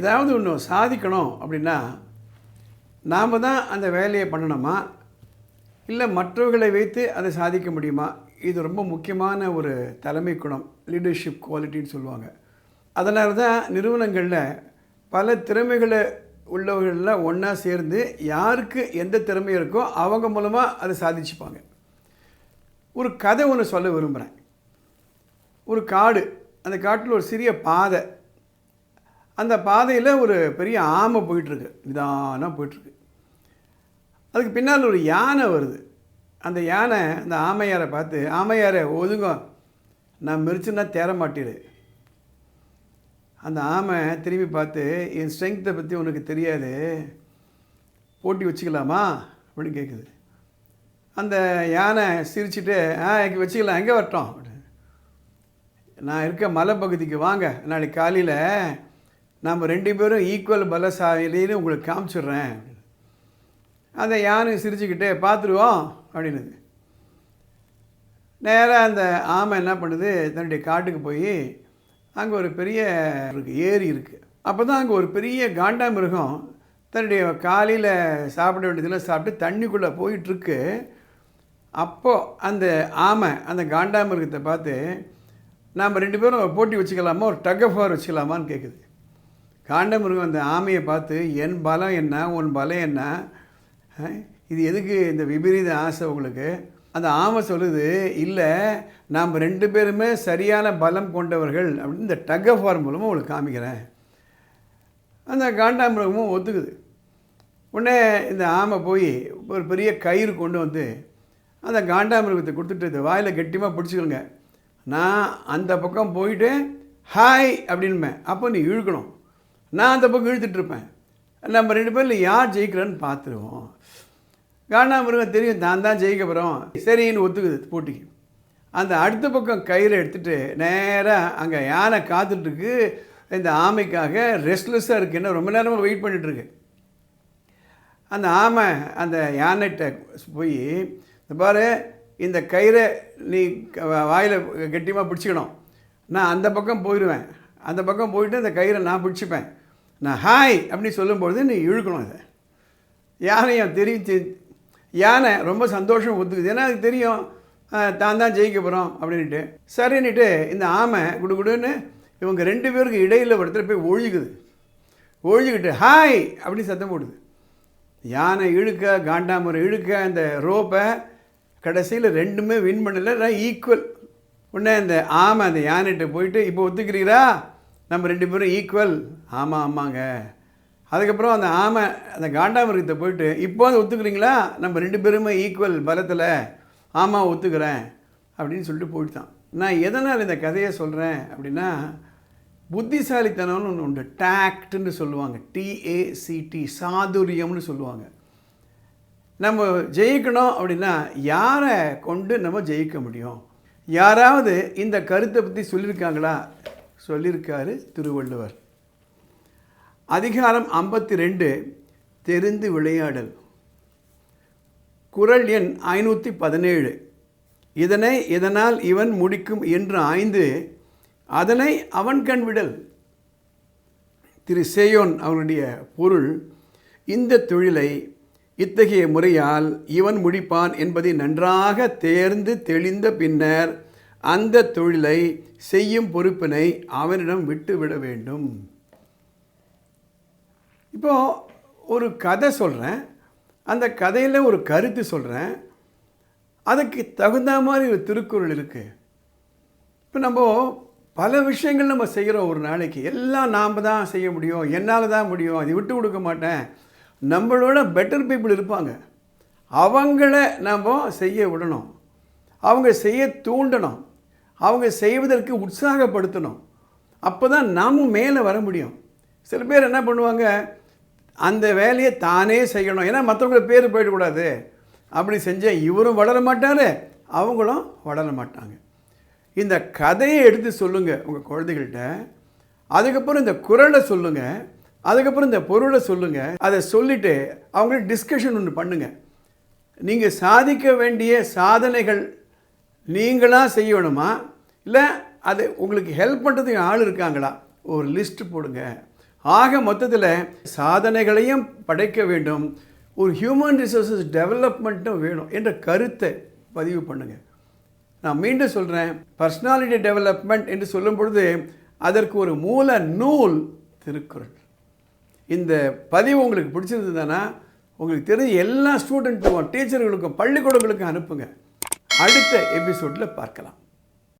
ஏதாவது ஒன்று சாதிக்கணும் அப்படின்னா நாம் தான் அந்த வேலையை பண்ணணுமா? இல்லை மற்றவர்களை வைத்து அதை சாதிக்க முடியுமா? இது ரொம்ப முக்கியமான ஒரு தலைமை குணம் லீடர்ஷிப் குவாலிட்டின்னு சொல்லுவாங்க. அதனால தான் நிறுவனங்களில் பல திறமைகளை உள்ளவர்கள்லாம் ஒன்றா சேர்ந்து யாருக்கு எந்த திறமை இருக்கோ அவங்க மூலமாக அதை சாதிச்சுப்பாங்க. ஒரு கதை ஒன்று சொல்ல விரும்புகிறேன் ஒரு காடு அந்த காட்டில் ஒரு சிறிய பாதை. அந்த பாதையில் ஒரு பெரிய ஆமை போயிட்டுருக்கு. நிதானாக போயிட்டுருக்கு. அதுக்கு பின்னால் ஒரு யானை வருது. அந்த யானை அந்த ஆமையாரை பார்த்து ஆமையாரை ஒதுங்க. நான் மிரிச்சுன்னா தேர மாட்டிடு அந்த ஆமை திரும்பி பார்த்து என் ஸ்ட்ரென்த்தை பற்றி உனக்கு தெரியாது. போட்டி வச்சுக்கலாமா? அப்படின்னு கேட்குது அந்த யானை சிரிச்சிட்டு ஆ இங்கே வச்சுக்கலாம். எங்கே வரட்டும்? அப்படின்னு. நான் இருக்க மலைப்பகுதிக்கு வாங்க. நாளைக்கு காலையில் நம்ம ரெண்டு பேரும் ஈக்குவல் பலசாலின்னு உங்களுக்கு காமிச்சிடுறேன். அப்படின்னு. அந்த யானை சிரிச்சுக்கிட்டே பார்த்துருவோம் அப்படின்னுது. நேராக அந்த ஆமை என்ன பண்ணுது தன்னுடைய காட்டுக்கு போய் அங்கே ஒரு பெரிய இருக்கு ஏரி இருக்குது அப்போ தான் அங்கே ஒரு பெரிய காண்டாமிருகம் தன்னுடைய காலையில் சாப்பிட வேண்டியதெல்லாம் சாப்பிட்டு தண்ணிக்குள்ளே போயிட்டுருக்கு. அப்போது அந்த ஆமை அந்த காண்டாமிருகத்தை பார்த்து நாம் ரெண்டு பேரும் போட்டி வச்சுக்கலாமா? ஒரு டக் ஆஃப் வார் வச்சுக்கலாமான்னு கேட்குது காண்டமிருகம் அந்த ஆமையை பார்த்து என் பலம் என்ன? உன் பலம் என்ன? இது எதுக்கு இந்த விபரீத ஆசை உங்களுக்கு? அந்த ஆமை சொல்லுது இல்லை நாம் ரெண்டு பேருமே சரியான பலம் கொண்டவர்கள். அப்படின்னு இந்த டக் ஆஃப் வார் மூலமாக உங்களுக்கு காமிக்கிறேன். அந்த காண்டாமிருகமும் ஒத்துக்குது. உடனே இந்த ஆமை போய் ஒரு பெரிய கயிறு கொண்டு வந்து அந்த காண்டாமிருகத்தை கொடுத்துட்டு இந்த வாயில் கெட்டியமாக பிடிச்சிக்கோங்க. நான் அந்த பக்கம் போயிட்டு ஹாய் அப்படின்பேன். அப்போ நீ இழுக்கணும். நான் அந்த பக்கம் இழுத்துட்ருப்பேன் நம்ம ரெண்டு பேரில் யார் ஜெயிக்கிறேன்னு பார்த்துருவோம். காணாமிருகம் தெரியும் நான் தான் ஜெயிக்க போகிறோம் சரின்னு ஒத்துக்குது போட்டிக்கு. அந்த அடுத்த பக்கம் கயிறை எடுத்துகிட்டு நேராக அங்கே யானை காத்துட்ருக்கு இந்த ஆமைக்காக ரெஸ்ட்லெஸ்ஸாக இருக்குன்னு ரொம்ப நேரமாக வெயிட் பண்ணிகிட்ருக்கு அந்த ஆமை அந்த யானைகிட்ட போய் இந்த பாரு இந்த கயிறை நீ வாயில் கெட்டியமாக பிடிச்சிக்கணும். நான் அந்த பக்கம் போயிடுவேன் அந்த பக்கம் போயிட்டு அந்த கயிறை நான் பிடிச்சிப்பேன். நான் ஹாய் அப்படின்னு சொல்லும்பொழுது நீ இழுக்கணும் அதை. யானையும் தெரிவித்து யானை ரொம்ப சந்தோஷம் ஒத்துக்குது ஏன்னா அதுக்கு தெரியும் தான் தான் ஜெயிக்க போகிறோம் அப்படின்ட்டு. சரின்னுட்டு இந்த ஆமை குடு குடுன்னு இவங்க ரெண்டு பேருக்கு இடையில் ஒருத்தர் போய் ஒழிக்குது ஒழிஞ்சுக்கிட்டு ஹாய் அப்படின்னு சத்தம் போடுது. யானை இழுக்க காண்டாமரம் இழுக்க அந்த ரோப்பை கடைசியில் ரெண்டுமே வின் பண்ணலை. ஈக்குவல் உடனே அந்த ஆமை அந்த யானைகிட்ட போயிட்டு இப்போ ஒத்துக்கிறீரா நம்ம ரெண்டு பேரும் ஈக்குவல் ஆமாம் ஆமாங்க. அதுக்கப்புறம் அந்த ஆமை அந்த காண்டாமிருகத்தை போயிட்டு இப்போ வந்து ஒத்துக்கிறீங்களா? நம்ம ரெண்டு பேருமே ஈக்குவல் பலத்தில். ஆமாம் ஒத்துக்கிறேன். அப்படின்னு சொல்லிட்டு போயிட்டான். நான் எதனால் இந்த கதையை சொல்கிறேன் அப்படின்னா புத்திசாலித்தனம்னு ஒன்று உண்டு. டேக்ட்னு சொல்லுவாங்க. டிஏசிடி சாதுரியம்னு சொல்லுவாங்க. நம்ம ஜெயிக்கணும் அப்படின்னா யாரை கொண்டு நம்ம ஜெயிக்க முடியும்? யாராவது இந்த கருத்தை பற்றி சொல்லியிருக்காங்களா? சொல்லியிருக்காரு திருவள்ளுவர். அதிகாரம் ஐம்பத்தி ரெண்டு தெரிந்து விளையாடல். குறள் எண் ஐநூற்றி பதினேழு. இதனை இதனால் இவன் முடிக்கும் என்று ஆய்ந்து அதனை அவன் கண் விடல். திரு சேயோன் அவனுடைய பொருள் இந்த தொழிலை இத்தகைய முறையால் இவன் முடிப்பான் என்பதை நன்றாக தேர்ந்து தெளிந்த பின்னர் அந்த தொழிலை செய்யும் பொறுப்பினை அவனிடம் விட்டுவிட வேண்டும். இப்போ ஒரு கதை சொல்கிறேன் அந்த கதையில் ஒரு கருத்து சொல்கிறேன் அதுக்கு தகுந்த மாதிரி ஒரு திருக்குறள் இருக்குது இப்போ நம்ம பல விஷயங்கள் நம்ம செய்கிறோம் ஒரு நாளைக்கு. எல்லாம் நாம் தான் செய்ய முடியும். என்னால் தான் முடியும். அதை விட்டு கொடுக்க மாட்டேன். நம்மளோட பெட்டர் பீப்புள் இருப்பாங்க. அவங்கள நம்ம செய்ய விடணும். அவங்க செய்ய தூண்டணும். அவங்க செய்வதற்கு உற்சாகப்படுத்தணும். அப்போ தான் நாமும் மேலே வர முடியும். சில பேர் என்ன பண்ணுவாங்க அந்த வேலையை தானே செய்யணும். ஏன்னா மற்றவங்க பேர் போயிடக்கூடாது. அப்படி செஞ்சால் இவரும் வளர மாட்டார் அவங்களும் வளர மாட்டாங்க. இந்த கதையை எடுத்து சொல்லுங்கள் உங்கள் குழந்தைகள்கிட்ட. அதுக்கப்புறம் இந்த குரலை சொல்லுங்கள் அதுக்கப்புறம் இந்த பொருளை சொல்லுங்கள் அதை சொல்லிவிட்டு அவங்கள டிஸ்கஷன் ஒன்று பண்ணுங்கள் நீங்கள் சாதிக்க வேண்டிய சாதனைகள் நீங்களாக செய்யணுமா? இல்லை அது உங்களுக்கு ஹெல்ப் பண்ணுறதுக்கு ஆள் இருக்காங்களா? ஒரு லிஸ்ட் போடுங்க. ஆக மொத்தத்தில் சாதனைகளையும் படைக்க வேண்டும். ஒரு ஹியூமன் ரிசோர்ஸஸ் டெவலப்மெண்ட்டும் வேணும் என்ற கருத்தை பதிவு பண்ணுங்கள் நான் மீண்டும் சொல்கிறேன் பர்சனாலிட்டி டெவலப்மெண்ட் என்று சொல்லும் பொழுது அதற்கு ஒரு மூல நூல் திருக்குறள். இந்த பதிவு உங்களுக்கு பிடிச்சிருந்ததுன்னா உங்களுக்கு தெரிஞ்ச எல்லா ஸ்டூடெண்ட்டுக்கும் டீச்சர்களுக்கும் பள்ளிக்கூடங்களுக்கும் அனுப்புங்க. அடுத்த எபிசோடில் பார்க்கலாம்.